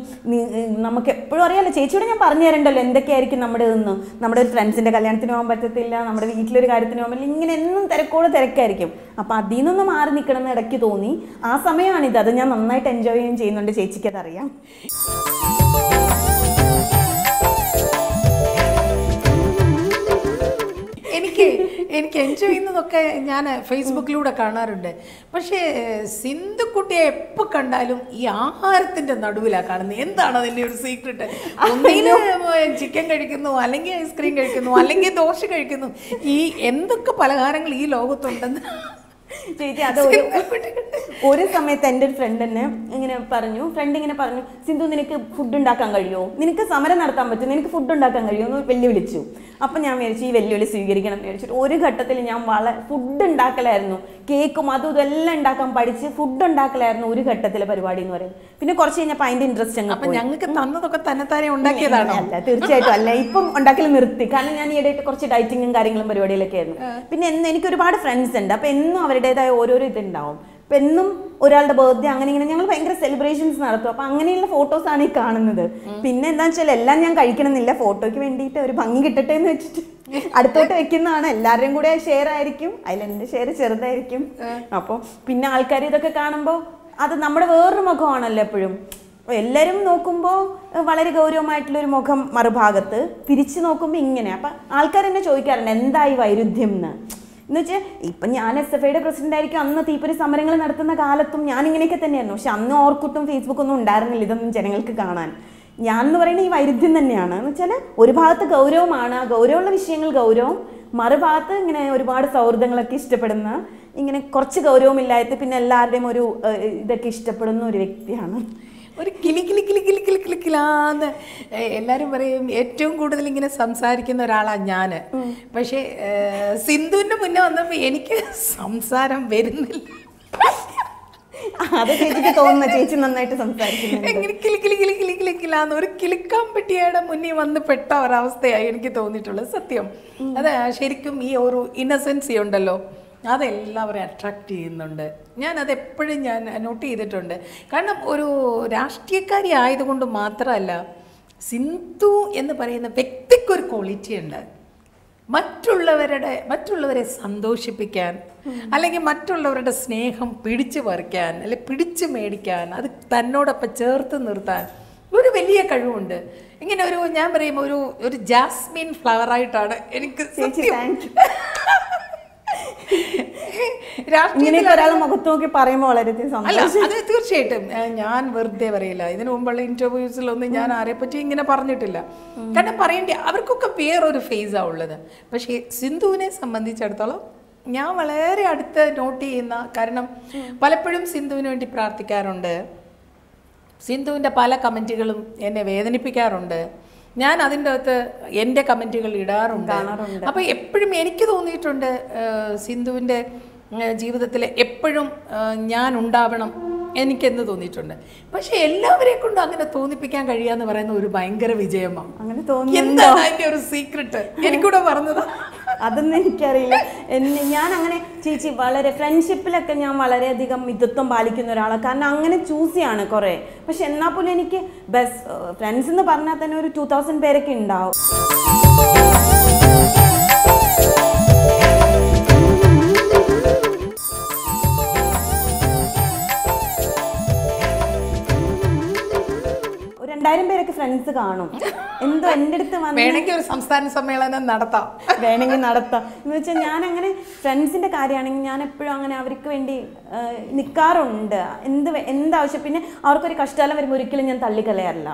നമുക്ക് എപ്പോഴും അറിയാലോ ചേച്ചിയോട് ഞാൻ പറഞ്ഞു തരണ്ടല്ലോ എന്തൊക്കെയായിരിക്കും നമ്മുടെ ഇന്ന് നമ്മുടെ ഒരു ഫ്രണ്ട്സിന്റെ കല്യാണത്തിന് പോകാൻ പറ്റത്തില്ല നമ്മുടെ വീട്ടിലൊരു കാര്യത്തിന് പോകാൻ പറ്റില്ല ഇങ്ങനെ എന്നും തിരക്കോട് തിരക്കായിരിക്കും. അപ്പം അതിൽ നിന്നൊന്ന് മാറി നിൽക്കണം എന്ന് ഇടയ്ക്ക് തോന്നി. ആ സമയമാണിത്. അത് ഞാൻ നന്നായിട്ട് എൻജോയ് ചെയ്യുകയും ചെയ്യുന്നുണ്ട്. ചേച്ചിക്ക് എനിക്ക് എൻജോയ് ചെയ്യുന്നതൊക്കെ ഞാൻ ഫേസ്ബുക്കിലൂടെ കാണാറുണ്ട്. പക്ഷേ സിന്ധുക്കുട്ടിയെ എപ്പോൾ കണ്ടാലും ഈ ആഹാരത്തിന്റെ നടുവിലാണ് കാണുന്നത്. എന്താണ് അതിന്റെ ഒരു സീക്രട്ട് ഒന്നിലും ചിക്കൻ കഴിക്കുന്നു അല്ലെങ്കിൽ ഐസ്ക്രീം കഴിക്കുന്നു അല്ലെങ്കിൽ ദോശ കഴിക്കുന്നു. ഈ എന്തൊക്കെ പലഹാരങ്ങൾ ഈ ലോകത്തുണ്ടെന്ന് ചേച്ചി അത് ഒരു ഒരു സമയത്ത് എന്റെ ഒരു ഫ്രണ്ട് തന്നെ ഇങ്ങനെ പറഞ്ഞു. ഫ്രണ്ട് ഇങ്ങനെ പറഞ്ഞു സിന്ധു നിനക്ക് ഫുഡ് ഉണ്ടാക്കാൻ കഴിയുമോ നിനക്ക് സമരം നടത്താൻ പറ്റും നിനക്ക് ഫുഡ് ഉണ്ടാക്കാൻ കഴിയുമോ എന്ന് വെല്ലുവിളിച്ചു. അപ്പം ഞാൻ വിചാരിച്ചു ഈ വെല്ലുവിളി സ്വീകരിക്കണം എന്ന് വിചാരിച്ചിട്ട് ഒരു ഘട്ടത്തിൽ ഞാൻ വള ഫുഡ് ഉണ്ടാക്കലായിരുന്നു. കേക്കും അതും ഇതും എല്ലാം ഉണ്ടാക്കാൻ പഠിച്ച് ഫുഡ് ഉണ്ടാക്കലായിരുന്നു ഒരു ഘട്ടത്തിലെ പരിപാടി എന്ന് പറയുന്നത്. പിന്നെ കുറച്ച് കഴിഞ്ഞപ്പോൾ അതിന്റെ ഇൻട്രസ്റ്റ് ഞങ്ങൾ ഞങ്ങൾക്ക് തന്നതൊക്കെ തന്നെ തന്നെ ഉണ്ടാക്കിയതാണ്? അല്ല തീർച്ചയായിട്ടും അല്ല. ഇപ്പം ഉണ്ടാക്കൽ നിർത്തി. കാരണം ഞാൻ ഈയിടെയായിട്ട് കുറച്ച് ഡയറ്റിങ്ങും കാര്യങ്ങളും പരിപാടിയിലൊക്കെ ആയിരുന്നു. പിന്നെ എന്ന് എനിക്ക് ഒരുപാട് ഫ്രണ്ട്സ് ഉണ്ട്. അപ്പൊ എന്നും അവരുടേതായ ഓരോരോ ഇതുണ്ടാവും. അപ്പം എന്നും ഒരാളുടെ ബർത്ത്ഡേ അങ്ങനെ ഇങ്ങനെ ഞങ്ങൾ ഭയങ്കര സെലിബ്രേഷൻസ് നടത്തും. അപ്പം അങ്ങനെയുള്ള ഫോട്ടോസ് ആണ് ഈ കാണുന്നത്. പിന്നെ എന്താ വെച്ചാൽ എല്ലാം ഞാൻ കഴിക്കണമെന്നില്ല. ഫോട്ടോയ്ക്ക് വേണ്ടിയിട്ട് ഒരു ഭംഗി കിട്ടട്ടെ എന്ന് വെച്ചിട്ട് അടുത്തോട്ട് വെക്കുന്നതാണ്. എല്ലാവരുടെയും കൂടെ ഷെയർ ആയിരിക്കും. അതിൽ എന്റെ ഷെയർ ചെറുതായിരിക്കും. അപ്പോൾ പിന്നെ ആൾക്കാർ ഇതൊക്കെ കാണുമ്പോൾ അത് നമ്മുടെ വേറൊരു മുഖമാണല്ലോ എപ്പോഴും. എല്ലാവരും നോക്കുമ്പോൾ വളരെ ഗൗരവമായിട്ടുള്ളൊരു മുഖം മറുഭാഗത്ത്. തിരിച്ചു നോക്കുമ്പോൾ ഇങ്ങനെ. അപ്പം ആൾക്കാർ എന്നെ ചോദിക്കാറുണ്ട് എന്തായി വൈരുദ്ധ്യം എന്ന്? എന്ന് വെച്ചാൽ ഇപ്പം ഞാൻ എസ് എഫ് ഐയുടെ പ്രസിഡന്റ് ആയിരിക്കും. അന്ന് തീപ്പൊരി സമരങ്ങൾ നടത്തുന്ന കാലത്തും ഞാൻ ഇങ്ങനെയൊക്കെ തന്നെയായിരുന്നു. പക്ഷെ അന്ന് ഓർക്കുട്ടും ഫേസ്ബുക്കൊന്നും ഉണ്ടായിരുന്നില്ല ഇതൊന്നും ജനങ്ങൾക്ക് കാണാൻ. ഞാൻ എന്ന് പറയുന്നത് ഈ വൈരുദ്ധ്യം തന്നെയാണ്. എന്ന് വെച്ചാൽ ഒരു ഭാഗത്ത് ഗൗരവമാണ് ആ ഗൗരവമുള്ള വിഷയങ്ങൾ ഗൗരവം. മറുഭാഗത്ത് ഇങ്ങനെ ഒരുപാട് സൗഹൃദങ്ങളൊക്കെ ഇഷ്ടപ്പെടുന്ന ഇങ്ങനെ കുറച്ച് ഗൗരവമില്ലാത്ത പിന്നെ എല്ലാവരുടെയും ഒരു ഇതൊക്കെ ഇഷ്ടപ്പെടുന്ന ഒരു വ്യക്തിയാണ്. ഒരു കിളി കിളി കിളി കിളി കിളി കിളി കിലാന്ന് എല്ലാവരും പറയും ഏറ്റവും കൂടുതൽ ഇങ്ങനെ സംസാരിക്കുന്ന ഒരാളാണ് ഞാൻ പക്ഷേ സിന്ധുവിന്റെ മുന്നേ വന്നപ്പോൾ എനിക്ക് സംസാരം വരുന്നില്ല. അത് ചേച്ചിക്ക് തോന്നുന്ന ചേച്ചി നന്നായിട്ട് സംസാരിക്കുന്നു എങ്ങനെ കിളി കിളി കിളി കിളി കിളി കിലാന്ന് ഒരു കിളിക്കാൻ പറ്റിയയുടെ മുന്നിൽ വന്ന് പെട്ട ഒരവസ്ഥയായി എനിക്ക് തോന്നിയിട്ടുള്ളത്. സത്യം. അതെ ശരിക്കും ഈ ഒരു ഇന്നസെൻസി ഉണ്ടല്ലോ. അതെല്ലാവരെയും അട്രാക്റ്റ് ചെയ്യുന്നുണ്ട്. ഞാൻ അത് എപ്പോഴും ഞാൻ നോട്ട് ചെയ്തിട്ടുണ്ട്. കാരണം ഒരു രാഷ്ട്രീയക്കാരി ആയതുകൊണ്ട് മാത്രമല്ല സിന്ധു എന്ന് പറയുന്ന വ്യക്തിക്കൊരു ക്വാളിറ്റി ഉണ്ട്. മറ്റുള്ളവരുടെ മറ്റുള്ളവരെ സന്തോഷിപ്പിക്കാൻ അല്ലെങ്കിൽ മറ്റുള്ളവരുടെ സ്നേഹം പിടിച്ചു പറിക്കാൻ അല്ലെങ്കിൽ പിടിച്ചു മേടിക്കാൻ അത് തന്നോടൊപ്പം ചേർത്ത് നിർത്താൻ ഒരു വലിയ കഴിവുണ്ട്. ഇങ്ങനെ ഒരു ഞാൻ പറയുമ്പോൾ ഒരു ഒരു ജാസ്മിൻ ഫ്ലവറായിട്ടാണ് എനിക്ക്. താങ്ക് യു ഇങ്ങനെയൊക്കെ ഒരാൾ മുഖത്ത് നോക്കി പറയുമ്പോൾ വളരെയധികം അല്ല അത് തീർച്ചയായിട്ടും. ഞാൻ വെറുതെ പറയില്ല. ഇതിനു മുമ്പുള്ള ഇന്റർവ്യൂസിലൊന്നും ഞാൻ ആരെ പറ്റി ഇങ്ങനെ പറഞ്ഞിട്ടില്ല. കാരണം പറയേണ്ട അവർക്കൊക്കെ വേറൊരു ഫേസാണ് ഉള്ളത്. പക്ഷേ സിന്ധുവിനെ സംബന്ധിച്ചിടത്തോളം ഞാൻ വളരെ അടുത്ത് നോട്ട് ചെയ്യുന്ന കാരണം പലപ്പോഴും സിന്ധുവിന് വേണ്ടി പ്രാർത്ഥിക്കാറുണ്ട്. സിന്ധുവിന്റെ പല കമന്റുകളും എന്നെ വേദനിപ്പിക്കാറുണ്ട്. ഞാൻ അതിന്റെ അകത്ത് എന്റെ കമന്റുകൾ ഇടാറുണ്ട്. അപ്പോൾ എപ്പോഴും എനിക്ക് തോന്നിയിട്ടുണ്ട് സിന്ധുവിന്റെ ജീവിതത്തിൽ എപ്പോഴും ഞാൻ ഉണ്ടാവണം എനിക്കെന്ന് തോന്നിയിട്ടുണ്ട്. പക്ഷെ എല്ലാവരെ കൊണ്ടും അങ്ങനെ തോന്നിപ്പിക്കാൻ കഴിയാന്ന് പറയുന്ന ഒരു ഭയങ്കര വിജയമാണ്. അങ്ങനെ തോന്നി എന്താണ് അതിന്റെ ഒരു സീക്രട്ട് എനിക്കൂടെ പറഞ്ഞതാ അതൊന്നും എനിക്കറിയില്ല. ഞാൻ അങ്ങനെ ചേച്ചി വളരെ ഫ്രണ്ട്ഷിപ്പിലൊക്കെ ഞാൻ വളരെയധികം മിതത്വം പാലിക്കുന്ന ഒരാളാണ് കാരണം അങ്ങനെ ചൂസ് ചെയ്യാണ് കുറേ. പക്ഷെ എന്നാൽ പോലും എനിക്ക് ബെസ്റ്റ് ഫ്രണ്ട്സ് എന്ന് പറഞ്ഞാൽ തന്നെ ഒരു ടൂ തൗസൻഡ് പേരൊക്കെ ഉണ്ടാവും. രണ്ടായിരം പേരൊക്കെ ഫ്രണ്ട്സ് കാണും. എന്തോ എന്റെ അടുത്ത് വേണമെങ്കിൽ ഒരു സംസ്ഥാന സമ്മേളനം നടത്താം. വേണമെങ്കിൽ നടത്താം. എന്ന് വെച്ചാൽ ഞാൻ അങ്ങനെ ഫ്രണ്ട്സിന്റെ കാര്യമാണെങ്കിൽ ഞാൻ എപ്പോഴും അങ്ങനെ അവർക്ക് വേണ്ടി നിൽക്കാറുണ്ട് എന്ത് എന്താവശ്യം? പിന്നെ അവർക്കൊരു കഷ്ടകാലം വരുമ്പോൾ ഒരിക്കലും ഞാൻ തള്ളിക്കളയാറില്ല.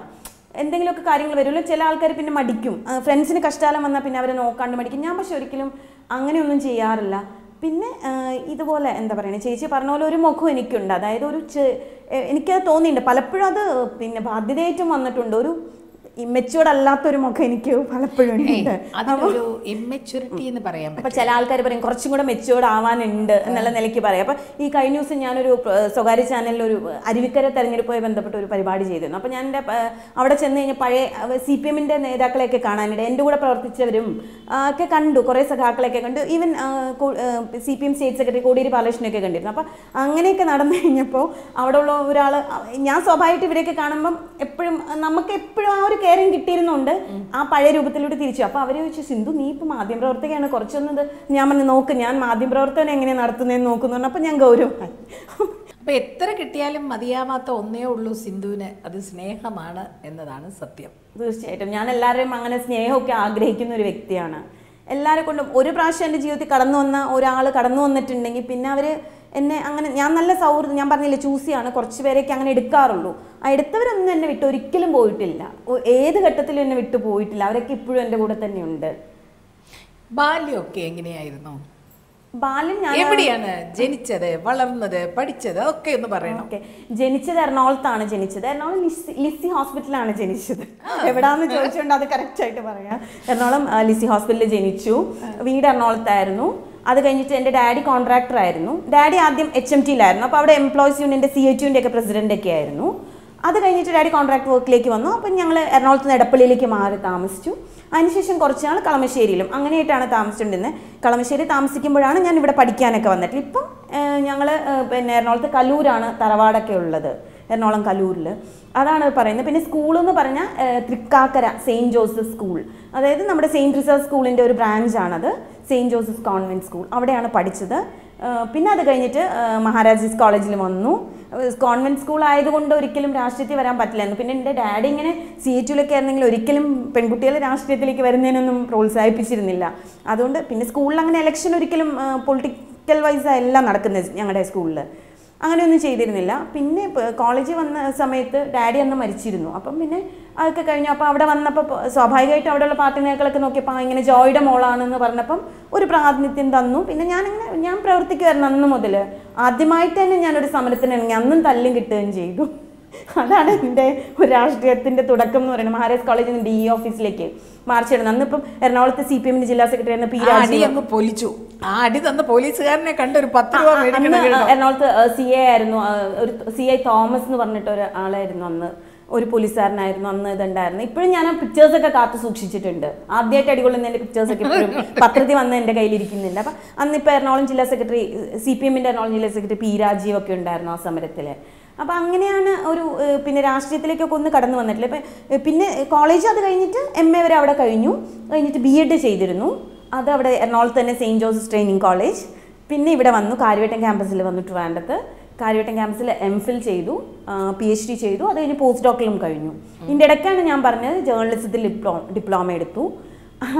എന്തെങ്കിലുമൊക്കെ കാര്യങ്ങൾ വരുമല്ലോ. ചില ആൾക്കാർ പിന്നെ മടിക്കും. ഫ്രണ്ട്സിന് കഷ്ടകാലം വന്നാൽ പിന്നെ അവരെ നോക്കാണ്ട് മടിക്കും. ഞാൻ പക്ഷെ ഒരിക്കലും അങ്ങനെയൊന്നും ചെയ്യാറില്ല. പിന്നെ ഇതുപോലെ എന്താ പറയുക ചേച്ചി പറഞ്ഞ പോലെ ഒരു മുഖം എനിക്കുണ്ട്. അതായത് ഒരു എനിക്കത് തോന്നിയിട്ടുണ്ട്. പലപ്പോഴും അത് പിന്നെ ബാധ്യതയായിട്ടും വന്നിട്ടുണ്ട്. ഒരു ഇമ്മച്ചുവേർഡ് അല്ലാത്തൊരു മുഖം എനിക്ക് പലപ്പോഴും ഇമ്മെച്യൂരിറ്റി എന്ന് പറയാം അപ്പൊ ചില ആൾക്കാർ പറയും കുറച്ചും കൂടെ മെച്ചുവേർഡ് ആവാനുണ്ട് എന്നുള്ള നിലയ്ക്ക് പറയാം. അപ്പൊ ഈ കഴിഞ്ഞ ദിവസം ഞാനൊരു സ്വകാര്യ ചാനലിൽ ഒരു അരുവിക്കര തെരഞ്ഞെടുപ്പുമായി ബന്ധപ്പെട്ട ഒരു പരിപാടി ചെയ്തിരുന്നു. അപ്പൊ ഞാൻ എന്റെ അവിടെ ചെന്ന് കഴിഞ്ഞാൽ പഴയ സി പി എമ്മിന്റെ നേതാക്കളെയൊക്കെ കാണാനിട എന്റെ കൂടെ പ്രവർത്തിച്ചവരും ഒക്കെ കണ്ടു. കുറെ സഖാക്കളെയൊക്കെ കണ്ടു. Even C P M state secretary Kodiyeri ബാലകൃഷ്ണനൊക്കെ കണ്ടിരുന്നു. അപ്പൊ അങ്ങനെയൊക്കെ നടന്നു കഴിഞ്ഞപ്പോൾ അവിടെ ഉള്ള ഒരാൾ ഞാൻ സ്വാഭാവികമായിട്ട് ഇവരെയൊക്കെ കാണുമ്പം എപ്പോഴും നമുക്ക് എപ്പോഴും ആ ഒരു കെയറിങ് കിട്ടിയിരുന്നുണ്ട്. ആ പഴയ രൂപത്തിലൂടെ തിരിച്ചു. അപ്പോൾ അവർ ചോദിച്ചു സിന്ധു നീ ഇപ്പൊ ഇപ്പോൾ മാധ്യമപ്രവർത്തകയാണ്. കുറച്ചൊന്നത് ഞാൻ പറഞ്ഞു നോക്ക്. ഞാൻ മാധ്യമ മാധ്യമപ്രവർത്തനം എങ്ങനെയാണ് നടത്തുന്നതെന്ന് നോക്കുന്നു അപ്പൊ അപ്പോൾ ഞാൻ ഗൗരവമായി. അപ്പൊ എത്ര കിട്ടിയാലും മതിയാവാത്ത ഒന്നേ ഉള്ളൂ സിന്ധുവിന്. അത് സ്നേഹമാണ് എന്നതാണ് സത്യം. തീർച്ചയായിട്ടും. ഞാൻ എല്ലാവരെയും അങ്ങനെ സ്നേഹമൊക്കെ ആഗ്രഹിക്കുന്ന ഒരു വ്യക്തിയാണ്. എല്ലാവരെ കൊണ്ടും ഒരു പ്രാവശ്യം എന്റെ ജീവിതത്തിൽ കടന്നു വന്ന ഒരാൾ കടന്നു വന്നിട്ടുണ്ടെങ്കിൽ പിന്നെ അവർ എന്നെ അങ്ങനെ ഞാൻ നല്ല സൗഹൃദം ഞാൻ പറഞ്ഞില്ല ചൂസിയാണ് കുറച്ച് പേരെയൊക്കെ അങ്ങനെ എടുക്കാറുള്ളൂ. ആ എടുത്തവരൊന്നും എന്നെ വിട്ട് ഒരിക്കലും പോയിട്ടില്ല. ഏത് ഘട്ടത്തിലും എന്നെ വിട്ടു പോയിട്ടില്ല. അവരൊക്കെ ഇപ്പോഴും എന്റെ കൂടെ തന്നെയുണ്ട്. ബാല്യമൊക്കെ എങ്ങനെയായിരുന്നു? ബാല്യം ഞാൻ എവിടെയാണ് ജനിച്ചത് വളർന്നത് പഠിച്ചത്? ഒക്കെ ഒന്ന് പറയണം. ഓക്കെ. ജനിച്ചത് എറണാകുളത്താണ് ജനിച്ചത്. എറണാകുളം ലിസി ലിസി ഹോസ്പിറ്റലാണ് ജനിച്ചത്. എവിടാന്ന് ചോദിച്ചുകൊണ്ട് അത് കറക്റ്റ് ആയിട്ട് പറയാം. എറണാകുളം ലിസി ഹോസ്പിറ്റലിൽ ജനിച്ചു. വീട് എറണാകുളത്തായിരുന്നു. അത് കഴിഞ്ഞിട്ട് എന്റെ ഡാഡി കോൺട്രാക്ടർ ആയിരുന്നു. ഡാഡി ആദ്യം എച്ച് എം ടിയിലായിരുന്നു അപ്പോൾ അവിടെ എംപ്ലോയീസ് യൂണിയന്റെ സി എച്ച് യുന്റെ ഒക്കെ പ്രസിഡന്റ് ഒക്കെ ആയിരുന്നു. അത് കഴിഞ്ഞിട്ട് ഡാഡി കോൺട്രാക്ട് വർക്കിലേക്ക് വന്നു. അപ്പം ഞങ്ങൾ എറണാകുളത്ത് നിന്ന് എടപ്പള്ളിയിലേക്ക് മാറി താമസിച്ചു. അതിനുശേഷം കുറച്ച് നാൾ കളമശ്ശേരിയിലും അങ്ങനെയായിട്ടാണ് താമസിച്ചുകൊണ്ടിരുന്നത് കളമശ്ശേരി താമസിക്കുമ്പോഴാണ് ഞാൻ ഇവിടെ പഠിക്കാനൊക്കെ വന്നിട്ട്. ഇപ്പം ഞങ്ങൾ പിന്നെ എറണാകുളത്ത് കലൂരാണ് തറവാടൊക്കെ ഉള്ളത്. എറണാകുളം കലൂരിൽ അതാണ് പറയുന്നത്. പിന്നെ സ്കൂൾ എന്ന് പറഞ്ഞാൽ തൃക്കാക്കര സെയിന്റ് ജോസഫ് സ്കൂൾ അതായത് നമ്മുടെ സെയിന്റ് റിസർവ് സ്കൂളിന്റെ ഒരു ബ്രാഞ്ചാണത് സെയിന്റ് ജോസഫ് കോൺവെന്റ് സ്കൂൾ അവിടെയാണ് പഠിച്ചത്. പിന്നെ അത് കഴിഞ്ഞിട്ട് മഹാരാജീസ് കോളേജിൽ വന്നു. കോൺവെന്റ് സ്കൂൾ ആയതുകൊണ്ട് ഒരിക്കലും രാഷ്ട്രീയത്തിൽ വരാൻ പറ്റില്ലായിരുന്നു. പിന്നെ എന്റെ ഡാഡി ഇങ്ങനെ സി എച്ച് യുലൊക്കെ ആയിരുന്നെങ്കിൽ ഒരിക്കലും പെൺകുട്ടികളെ രാഷ്ട്രീയത്തിലേക്ക് വരുന്നതിനൊന്നും പ്രോത്സാഹിപ്പിച്ചിരുന്നില്ല. അതുകൊണ്ട് പിന്നെ സ്കൂളിൽ അങ്ങനെ ഇലക്ഷൻ ഒരിക്കലും പൊളിറ്റിക്കൽ വൈസ് എല്ലാം നടക്കുന്നത് ഞങ്ങളുടെ സ്കൂളിൽ അങ്ങനെയൊന്നും ചെയ്തിരുന്നില്ല. പിന്നെ കോളേജിൽ വന്ന സമയത്ത് ഡാഡി അന്ന് മരിച്ചിരുന്നു. അപ്പം പിന്നെ അതൊക്കെ കഴിഞ്ഞു. അപ്പോൾ അവിടെ വന്നപ്പോൾ സ്വാഭാവികമായിട്ട് അവിടെയുള്ള പാർട്ടി നേതാക്കളൊക്കെ നോക്കിയപ്പോൾ ഇങ്ങനെ ജോയുടെ മോളാണെന്ന് പറഞ്ഞപ്പം ഒരു പ്രാതിനിധ്യം തന്നു. പിന്നെ ഞാനിങ്ങനെ ഞാൻ പ്രവർത്തിക്കുമായിരുന്നു അന്ന് മുതൽ ആദ്യമായിട്ട് തന്നെ ഞാനൊരു സമരത്തിന് ഇറങ്ങി അന്നും തല്ലും കിട്ടുകയും ചെയ്തു. അതാണ് എന്റെ ഒരു രാഷ്ട്രീയത്തിന്റെ തുടക്കം എന്ന് പറയുന്നത്. മഹാരാജ് കോളേജിൽ നിന്ന് ഡി ഇ ഓഫീസിലേക്ക് മാർച്ച് ചെയ്യണം. അന്നിപ്പം എറണാകുളത്ത് സി പി എമ്മിന്റെ ജില്ലാ സെക്രട്ടറി ആയിരുന്ന പി രാജീവ്. അങ്ങ് പൊലിച്ചു. ആ അടി തന്ന പോലീസുകാരനെ കണ്ട് ഒരു പത്ത് രൂപ എറണാകുളത്ത് സി എ ആയിരുന്നു. ഒരു സി ഐ തോമസ് എന്ന് പറഞ്ഞിട്ട് ഒരു ആളായിരുന്നു അന്ന്. ഒരു പോലീസുകാരനായിരുന്നു അന്ന് ഇതുണ്ടായിരുന്നു. ഇപ്പോഴും ഞാൻ ആ പിക്ചേഴ്സ് ഒക്കെ കാത്തു സൂക്ഷിച്ചിട്ടുണ്ട്. ആദ്യമായിട്ട് അടികൊള്ളുന്നതിന്റെ പിക്ചേഴ്സ് ഒക്കെ ഇപ്പോഴും പത്രത്തിൽ വന്ന് എന്റെ കയ്യിലിരിക്കുന്നുണ്ട് അപ്പം അന്ന് ഇപ്പോൾ എറണാകുളം ജില്ലാ സെക്രട്ടറി സി പി എമ്മിന്റെ എറണാകുളം ജില്ലാ സെക്രട്ടറി പി രാജീവ് ഒക്കെ ഉണ്ടായിരുന്നു ആ സമരത്തിൽ അപ്പം അങ്ങനെയാണ് ഒരു പിന്നെ രാഷ്ട്രീയത്തിലേക്കൊക്കെ ഒന്ന് കടന്നു വന്നിട്ടില്ല? ഇപ്പം പിന്നെ കോളേജ് അത് കഴിഞ്ഞിട്ട് എം എ വരെ അവിടെ കഴിഞ്ഞു. കഴിഞ്ഞിട്ട് ബി എഡ് ചെയ്തിരുന്നു. അത് അവിടെ എറണാകുളത്ത് തന്നെ സെയിന്റ് ജോസഫ് ട്രെയിനിങ് കോളേജ്. പിന്നെ ഇവിടെ വന്നു കാര്യവട്ടം ക്യാമ്പസിൽ വന്നു ട്രിവാൻഡത്ത് കാര്യവട്ടം ക്യാമ്പസിൽ എം ഫിൽ ചെയ്തു പി എച്ച് ഡി ചെയ്തു. അത് കഴിഞ്ഞ് പോസ്റ്റ് ഡോക്ടറും കഴിഞ്ഞു. ഇതിന്റെ ഇടയ്ക്കാണ് ഞാൻ പറഞ്ഞത് ജേർണലിസത്തിൽ ഡിപ്ലോ ഡിപ്ലോമ എടുത്തു.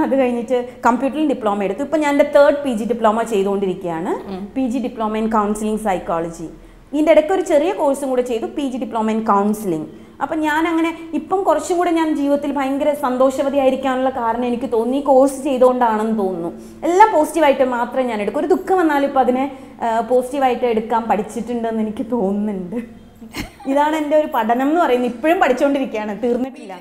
അത് കഴിഞ്ഞിട്ട് കമ്പ്യൂട്ടറിൽ ഡിപ്ലോമ എടുത്തു. ഇപ്പം ഞാൻ എന്റെ തേർഡ് പി ജി ഡിപ്ലോമ ചെയ്തുകൊണ്ടിരിക്കുകയാണ്. P G diploma in counselling psychology ഇതിന്റെ ഇടയ്ക്ക് ഒരു ചെറിയ കോഴ്സും കൂടെ ചെയ്തു P G diploma in counselling. അപ്പം ഞാൻ അങ്ങനെ ഇപ്പം കുറച്ചും കൂടെ ഞാൻ ജീവിതത്തിൽ ഭയങ്കര സന്തോഷവതി ആയിരിക്കാനുള്ള കാരണം എനിക്ക് തോന്നി. കോഴ്സ് ചെയ്തുകൊണ്ടാണെന്ന് തോന്നുന്നു. എല്ലാം പോസിറ്റീവായിട്ട് മാത്രമേ ഞാൻ എടുക്കൂ. ഒരു ദുഃഖം വന്നാലും ഇപ്പം അതിനെ പോസിറ്റീവായിട്ട് എടുക്കാൻ പഠിച്ചിട്ടുണ്ടെന്ന് എനിക്ക് തോന്നുന്നുണ്ട്. ഇതാണ് എന്റെ ഒരു പഠനം എന്ന് പറയുന്നത്. ഇപ്പോഴും പഠിച്ചുകൊണ്ടിരിക്കുകയാണ് തീർന്നിട്ടില്ല.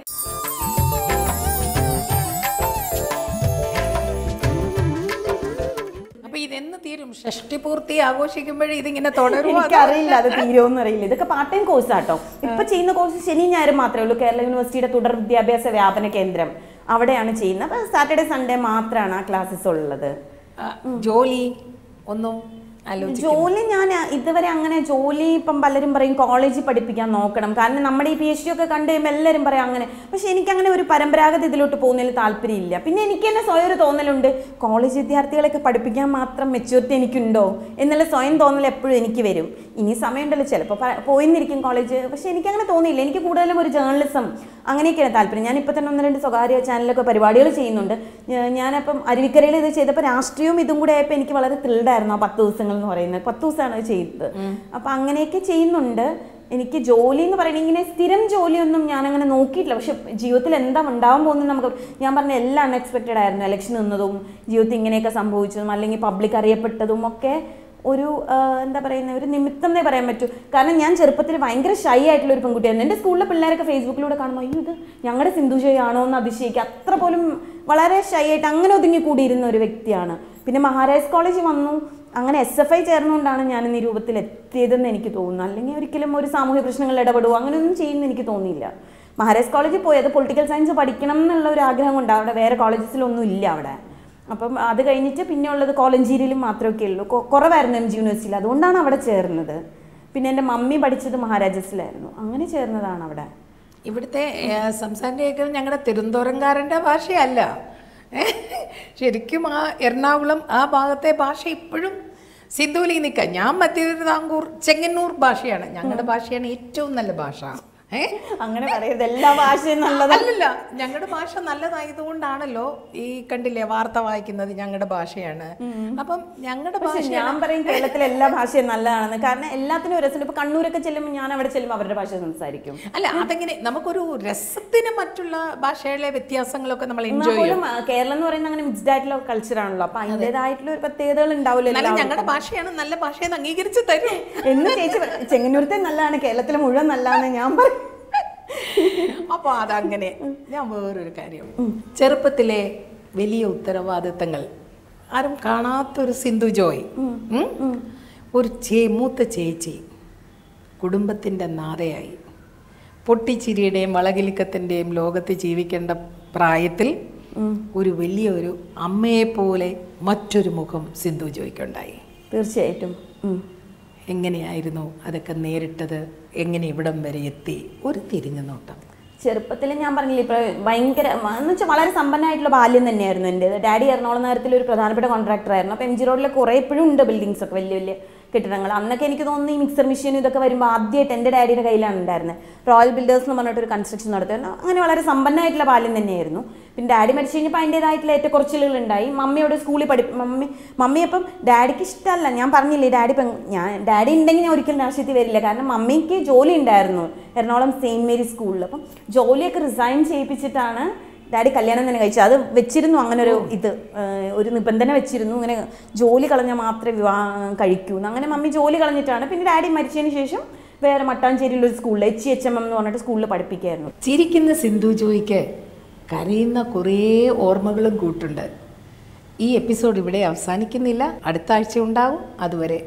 തീരും ഷഷ്ടിപൂർത്തി ആഘോഷിക്കുമ്പോഴേ ഇതിങ്ങനെ തുടരും? എനിക്കറിയില്ല അത് തീരുമെന്ന് അറിയില്ല. ഇതൊക്കെ പാർട്ട് ടൈം കോഴ്സ് ആട്ടോ. ഇപ്പൊ ചെയ്യുന്ന കോഴ്സ് ശനി ഞായറും മാത്രമേ ഉള്ളൂ. കേരള യൂണിവേഴ്സിറ്റിയുടെ തുടർ വിദ്യാഭ്യാസ വ്യാപന കേന്ദ്രം അവിടെയാണ് ചെയ്യുന്നത്. സാറ്റർഡേ സൺഡേ മാത്രമാണ് ആ ക്ലാസ്സസ് ഉള്ളത്. ജോലി ഒന്നും ജോലി ഞാൻ ഇതുവരെ അങ്ങനെ ജോലി ഇപ്പം പലരും പറയും കോളേജിൽ പഠിപ്പിക്കാൻ നോക്കണം. കാരണം നമ്മുടെ ഈ പി എച്ച് ഡി ഒക്കെ കണ്ടു കഴിയുമ്പോൾ എല്ലാവരും പറയും അങ്ങനെ. പക്ഷെ എനിക്ക് അങ്ങനെ ഒരു പരമ്പരാഗത ഇതിലോട്ട് പോകുന്നതിൽ താല്പര്യമില്ല. പിന്നെ എനിക്ക് തന്നെ സ്വയം ഒരു തോന്നലുണ്ട്. കോളേജ് വിദ്യാർത്ഥികളെയൊക്കെ പഠിപ്പിക്കാൻ മാത്രം മെച്യൂരിറ്റി എനിക്കുണ്ടോ? എന്നുള്ള സ്വയം തോന്നൽ എപ്പോഴും എനിക്ക് വരും. ഇനി സമയമുണ്ടല്ലോ ചിലപ്പോൾ പോയിന്നിരിക്കും കോളേജ് പക്ഷെ എനിക്കങ്ങനെ തോന്നിയില്ല. എനിക്ക് കൂടുതലും ഒരു ജേർണലിസം അങ്ങനെയൊക്കെയാണ് താല്പര്യം. ഞാൻ ഇപ്പോൾ തന്നെ ഒന്ന് രണ്ട് സ്വകാര്യ ചാനലൊക്കെ പരിപാടികൾ ചെയ്യുന്നുണ്ട്. ഞാനപ്പം അരുവിക്കരയിൽ ഇത് ചെയ്തപ്പോൾ രാഷ്ട്രീയവും ഇതും കൂടെ ആയപ്പോൾ എനിക്ക് വളരെ ത്രിൽഡായിരുന്നു ആ പത്ത് ദിവസങ്ങൾ. എന്ന് പറയുന്നത്. പത്ത് ദിവസമാണ് അത് ചെയ്തത്. അപ്പം അങ്ങനെയൊക്കെ ചെയ്യുന്നുണ്ട്. എനിക്ക് ജോലി എന്ന് പറയുന്നത് ഇങ്ങനെ സ്ഥിരം ജോലിയൊന്നും ഞാൻ അങ്ങനെ നോക്കിയിട്ടില്ല. പക്ഷെ ജീവിതത്തിൽ എന്താ ഉണ്ടാവാൻ പോകുന്നത് നമുക്ക് ഞാൻ പറഞ്ഞ എല്ലാം അൺഎക്സ്പെക്റ്റഡ് ആയിരുന്നു. ഇലക്ഷൻ നിന്നതും ജീവിതത്തിൽ ഇങ്ങനെയൊക്കെ സംഭവിച്ചതും അല്ലെങ്കിൽ പബ്ലിക് അറിയപ്പെട്ടതും ഒക്കെ ഒരു എന്താ പറയുന്ന ഒരു നിമിത്തം എന്നേ പറയാൻ പറ്റൂ. കാരണം ഞാൻ ചെറുപ്പത്തിൽ ഭയങ്കര ഷൈ ആയിട്ടുള്ള ഒരു പെൺകുട്ടിയായിരുന്നു. എന്റെ സ്കൂളിലെ പിള്ളേരൊക്കെ ഫേസ്ബുക്കിലൂടെ കാണുമ്പോൾ അയ്യോ ഇത് ഞങ്ങളുടെ സിന്ധു ജോയ് എന്ന് അതിശയിക്കുക. അത്ര പോലും വളരെ ഷൈ ആയിട്ട് അങ്ങനെ ഒതുങ്ങി കൂടിയിരുന്ന ഒരു വ്യക്തിയാണ്. പിന്നെ മഹാരാജ് കോളേജ് വന്നു. അങ്ങനെ എസ് എഫ് ഐ ചേർന്നുകൊണ്ടാണ് ഞാൻ ഈ രൂപത്തിൽ എത്തിയതെന്ന് എനിക്ക് തോന്നുന്നു. അല്ലെങ്കിൽ ഒരിക്കലും ഒരു സാമൂഹ്യ പ്രശ്നങ്ങളിൽ ഇടപെടുവോ അങ്ങനെയൊന്നും ചെയ്യുമെന്ന് എനിക്ക് തോന്നിയില്ല. മഹാരാജ് കോളേജിൽ പോയത് പൊളിറ്റിക്കൽ സയൻസ് പഠിക്കണം എന്നുള്ള ഒരു ആഗ്രഹം കൊണ്ടാണ് അവിടെ വേറെ കോളേജസിലൊന്നും ഇല്ല അവിടെ. അപ്പം അത് കഴിഞ്ഞിട്ട് പിന്നെ ഉള്ളത് കോളഞ്ചേരിയിലും മാത്രമൊക്കെ ഉള്ളൂ. കുറവായിരുന്നു എം ജി യൂണിവേഴ്സിറ്റിയിൽ അതുകൊണ്ടാണ് അവിടെ ചേർന്നത്. പിന്നെ എന്റെ മമ്മി പഠിച്ചത് മഹാരാജസിലായിരുന്നു. അങ്ങനെ ചേർന്നതാണ് അവിടെ. ഇവിടുത്തെ സംസാരം കേൾക്കുന്നത് ഞങ്ങളുടെ തിരുവനന്തപുരംകാരന്റെ ഭാഷയല്ല. ശരിക്കും ആ എറണാകുളം ആ ഭാഗത്തെ ഭാഷ ഇപ്പോഴും സിന്ധുവിലേക്ക് നിൽക്കുക. ഞാൻ മധ്യ തിരുവിതാംകൂർ ചെങ്ങന്നൂർ ഭാഷയാണ്. ഞങ്ങളുടെ ഭാഷയാണ് ഏറ്റവും നല്ല ഭാഷ. അങ്ങനെ പറയരുത്. എല്ലാ ഭാഷയും നല്ലതല്ല ഞങ്ങളുടെ ഭാഷ നല്ലതായതുകൊണ്ടാണല്ലോ ഈ കണ്ടില്ലേ വാർത്ത വായിക്കുന്നത് ഞങ്ങളുടെ ഭാഷയാണ്. അപ്പം ഞങ്ങളുടെ ഭാഷ ഞാൻ പറയും കേരളത്തിലെ എല്ലാ ഭാഷയും നല്ലതാണെന്ന്. കാരണം എല്ലാത്തിനും രസം ഇപ്പൊ കണ്ണൂരൊക്കെ ചെല്ലുമ്പോൾ ഞാൻ അവിടെ ചെല്ലുമ്പോൾ അവരുടെ ഭാഷ സംസാരിക്കും. അല്ല അതെങ്ങനെ? നമുക്കൊരു രസത്തിന് മറ്റുള്ള ഭാഷയിലെ വ്യത്യാസങ്ങളൊക്കെ നമ്മൾ എൻജോയ് ചെയ്യും. കേരളം എന്ന് പറയുന്നത് അങ്ങനെ മിക്സ്ഡ് ആയിട്ടുള്ള കൾച്ചർ ആണല്ലോ. അപ്പൊ അതിന്റെതായിട്ടുള്ള ഒരു പ്രത്യേകതകൾ ഉണ്ടാവില്ല ഞങ്ങളുടെ ഭാഷയാണ് നല്ല ഭാഷയെന്ന് അംഗീകരിച്ച് തരും. എന്ന് ചേച്ചി ചെങ്ങന്നൂരത്തെ നല്ലതാണ് കേരളത്തിലെ മുഴുവൻ നല്ലതാണ് ഞാൻ പറയും. അപ്പൊ അതങ്ങനെ. ഞാൻ വേറൊരു കാര്യം. ചെറുപ്പത്തിലെ വലിയ ഉത്തരവാദിത്തങ്ങൾ. ആരും കാണാത്തൊരു സിന്ധു ജോയ്. ഒരു ചേ മൂത്ത ചേച്ചി കുടുംബത്തിന്റെ നാഥയായി. പൊട്ടിച്ചിരിയുടെയും വളകിലിക്കത്തിന്റെയും ലോകത്ത് ജീവിക്കേണ്ട പ്രായത്തിൽ ഒരു വലിയ വലിയൊരു അമ്മയെപ്പോലെ മറ്റൊരു മുഖം സിന്ധു ജോയ്ക്കുണ്ടായി. തീർച്ചയായിട്ടും. എങ്ങനെയായിരുന്നു അതൊക്കെ നേരിട്ടത്? എങ്ങനെ ഇവിടം വരെ എത്തി? ഒരു തിരിഞ്ഞു നോട്ടം. ചെറുപ്പത്തിൽ ഞാൻ പറഞ്ഞില്ലേ ഇപ്പൊ ഭയങ്കര എന്ന് വെച്ചാൽ വളരെ സമ്പന്നമായിട്ടുള്ള ബാല്യം തന്നെയായിരുന്നു എന്റെ ഡാഡി എറണാകുളം നഗരത്തിൽ ഒരു പ്രധാനപ്പെട്ട കോൺട്രാക്ടർ ആയിരുന്നു. അപ്പോൾ എം ജി റോഡിൽ കുറേ ഇപ്പോഴും ഉണ്ട് ബിൽഡിങ്സ് ഒക്കെ വലിയ വലിയ കെട്ടിടങ്ങൾ. അന്നൊക്കെ എനിക്ക് തോന്നുന്നു ഈ മിക്സർ മെഷീനും ഇതൊക്കെ വരുമ്പോൾ ആദ്യമായിട്ട് എന്റെ ഡാഡിയുടെ കയ്യിലാണ് ഉണ്ടായിരുന്നത് റോയൽ ബിൽഡേഴ്സ് എന്ന് പറഞ്ഞിട്ട് ഒരു കൺസ്ട്രക്ഷൻ നടത്തുമായിരുന്നു അങ്ങനെ വളരെ സമ്പന്നമായിട്ടുള്ള ബാല്യം തന്നെയായിരുന്നു. പിന്നെ ഡാഡി മരിച്ചു കഴിഞ്ഞപ്പോൾ അതിന്റേതായിട്ടുള്ള ഏറ്റക്കുറച്ചിലുകൾ ഉണ്ടായി മമ്മിയോട് സ്കൂളിൽ പഠി മമ്മി മമ്മി അപ്പം ഡാഡിക്ക് ഇഷ്ടമല്ല. ഞാൻ പറഞ്ഞില്ലേ ഡാഡി ഇപ്പം ഞാൻ ഡാഡി ഉണ്ടെങ്കിൽ ഞാൻ ഒരിക്കലും രാഷ്ട്രീയത്തിൽ വരില്ല. കാരണം മമ്മിക്ക് ജോലി ഉണ്ടായിരുന്നു. എറണാകുളം സെയിന്റ് മേരി സ്കൂളിൽ അപ്പം ജോലിയൊക്കെ റിസൈൻ ചെയ്യിപ്പിച്ചിട്ടാണ് ഡാഡി കല്യാണം തന്നെ കഴിച്ചു. അത് വെച്ചിരുന്നു അങ്ങനെ ഒരു ഇത്. ഒരു നിബന്ധന വെച്ചിരുന്നു. ഇങ്ങനെ ജോലി കളഞ്ഞാൽ മാത്രമേ വിവാഹം കഴിക്കൂ. അങ്ങനെ മമ്മി ജോലി കളഞ്ഞിട്ടാണ്. പിന്നെ ഡാഡി മരിച്ചതിന് ശേഷം വേറെ മട്ടാഞ്ചേരിയിലെ ഒരു സ്കൂളിൽ എച്ച് എച്ച് എം എം എന്ന് പറഞ്ഞിട്ട് സ്കൂളിൽ പഠിപ്പിക്കായിരുന്നു ചിരിക്കുന്ന സിന്ധു ജോയിക്ക് കരയുന്ന കുറേ ഓർമ്മകളും കൂട്ടുണ്ട്. ഈ എപ്പിസോഡ് ഇവിടെ അവസാനിക്കുന്നില്ല. അടുത്ത ആഴ്ച ഉണ്ടാവും. അതുവരെ